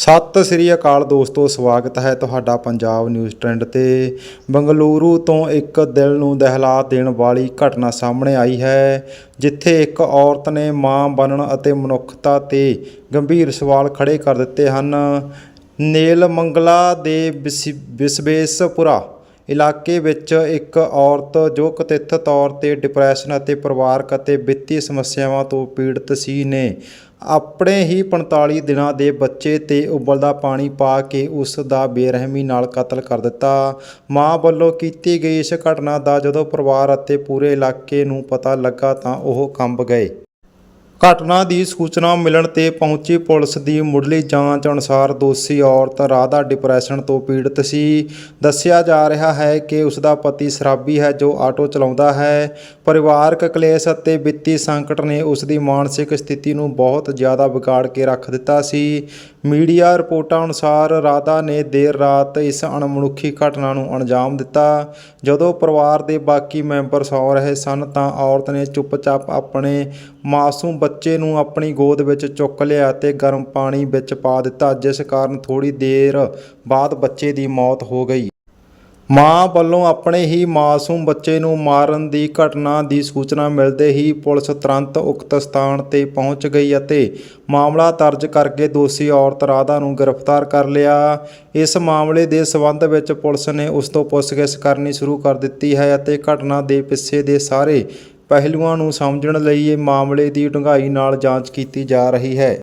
ਸਤਿ ਸ੍ਰੀ ਅਕਾਲ ਦੋਸਤੋ, ਸਵਾਗਤ ਹੈ ਤੁਹਾਡਾ ਪੰਜਾਬ ਨਿਊਜ਼ ਟ੍ਰੈਂਡ ਤੇ। ਬੰਗਲੂਰੂ ਤੋਂ ਇੱਕ ਦਿਲ ਨੂੰ ਦਹਿਲਾ ਦੇਣ ਵਾਲੀ ਘਟਨਾ ਸਾਹਮਣੇ ਆਈ ਹੈ, ਜਿੱਥੇ ਇੱਕ ਔਰਤ ਨੇ ਮਾਂ ਬਣਨ ਅਤੇ ਮਨੁੱਖਤਾ ਤੇ ਗੰਭੀਰ ਸਵਾਲ ਖੜੇ ਕਰ ਦਿੱਤੇ ਹਨ। ਨੇਲ ਮੰਗਲਾ ਦੇ ਬਿਸ- ਬਿਸਵੇਸਪੁਰਾ ਇਲਾਕੇ ਵਿੱਚ ਇੱਕ ਔਰਤ ਜੋ ਕਥਿਤ ਤੌਰ ਤੇ ਡਿਪਰੈਸ਼ਨ ਅਤੇ ਪਰਿਵਾਰਕ ਅਤੇ ਵਿੱਤੀ ਸਮੱਸਿਆਵਾਂ ਤੋਂ ਪੀੜਤ ਸੀ ਨੇ। ਆਪਣੇ ਹੀ 45 ਦਿਨਾਂ ਦੇ ਬੱਚੇ ਤੇ ਉਬਲਦਾ ਪਾਣੀ ਪਾ ਕੇ ਉਸ ਦਾ ਬੇਰਹਿਮੀ ਨਾਲ ਕਤਲ ਕਰ ਦਿੱਤਾ। ਮਾਂ ਵੱਲੋਂ ਕੀਤੀ ਗਈ ਇਸ ਘਟਨਾ ਦਾ ਜਦੋਂ ਪਰਿਵਾਰ ਅਤੇ ਪੂਰੇ ਇਲਾਕੇ ਨੂੰ ਪਤਾ ਲੱਗਾ ਤਾਂ ਉਹ ਕੰਬ ਗਏ। ਘਟਨਾ ਦੀ ਸੂਚਨਾ ਮਿਲਣ ਤੇ ਪਹੁੰਚੀ ਪੁਲਿਸ ਦੀ ਮੁੱਢਲੀ ਜਾਂਚ ਅਨੁਸਾਰ ਦੋਸ਼ੀ ਔਰਤ ਰਾਧਾ ਡਿਪਰੈਸ਼ਨ ਤੋਂ ਪੀੜਤ ਸੀ। ਦੱਸਿਆ ਜਾ ਰਿਹਾ ਹੈ ਕਿ ਉਸ ਦਾ ਪਤੀ ਸ਼ਰਾਬੀ ਹੈ ਜੋ ਆਟੋ ਚਲਾਉਂਦਾ ਹੈ। ਪਰਿਵਾਰਕ ਕਲੇਸ਼ ਅਤੇ ਵਿੱਤੀ ਸੰਕਟ ਨੇ ਉਸ ਦੀ ਮਾਨਸਿਕ ਸਥਿਤੀ ਨੂੰ ਬਹੁਤ ਜ਼ਿਆਦਾ ਵਿਗਾੜ ਕੇ ਰੱਖ ਦਿੱਤਾ ਸੀ। ਮੀਡੀਆ ਰਿਪੋਰਟਾਂ ਅਨੁਸਾਰ ਰਾਧਾ ਨੇ ਦੇਰ ਰਾਤ ਇਸ ਅਣਮਨੁੱਖੀ ਘਟਨਾ ਨੂੰ ਅੰਜਾਮ ਦਿੱਤਾ। ਜਦੋਂ ਪਰਿਵਾਰ ਦੇ ਬਾਕੀ ਮੈਂਬਰ ਸੌ ਰਹੇ ਸਨ ਤਾਂ ਔਰਤ ਨੇ ਚੁੱਪਚਾਪ ਆਪਣੇ ਮਾਸੂਮ ਬੱਚੇ ਨੂੰ ਆਪਣੀ ਗੋਦ ਵਿੱਚ ਚੁੱਕ ਲਿਆ ਅਤੇ ਗਰਮ ਪਾਣੀ ਵਿੱਚ ਪਾ ਦਿੱਤਾ, ਜਿਸ ਕਾਰਨ ਥੋੜੀ ਦੇਰ ਬਾਅਦ ਬੱਚੇ ਦੀ ਮੌਤ ਹੋ ਗਈ। ਮਾਂ ਵੱਲੋਂ ਆਪਣੇ ਹੀ ਮਾਸੂਮ ਬੱਚੇ ਨੂੰ ਮਾਰਨ ਦੀ ਘਟਨਾ ਦੀ ਸੂਚਨਾ ਮਿਲਦੇ ਹੀ ਪੁਲਿਸ ਤੁਰੰਤ ਉਕਤ ਸਥਾਨ ਤੇ ਪਹੁੰਚ ਗਈ ਅਤੇ ਮਾਮਲਾ ਦਰਜ ਕਰਕੇ ਦੋਸ਼ੀ ਔਰਤ ਰਾਧਾ ਨੂੰ ਗ੍ਰਿਫਤਾਰ ਕਰ ਲਿਆ। ਇਸ ਮਾਮਲੇ ਦੇ ਸਬੰਧ ਵਿੱਚ ਪੁਲਿਸ ਨੇ ਉਸ ਤੋਂ ਪੁੱਛਗਿੱਛ ਕਰਨੀ ਸ਼ੁਰੂ ਕਰ ਦਿੱਤੀ ਹੈ ਅਤੇ ਘਟਨਾ ਦੇ ਪਿੱਛੇ ਦੇ ਸਾਰੇ ਪਹਿਲੂਆਂ ਨੂੰ ਸਮਝਣ ਲਈ ਇਹ ਮਾਮਲੇ ਦੀ ਡੂੰਘਾਈ ਨਾਲ ਜਾਂਚ ਕੀਤੀ ਜਾ ਰਹੀ ਹੈ।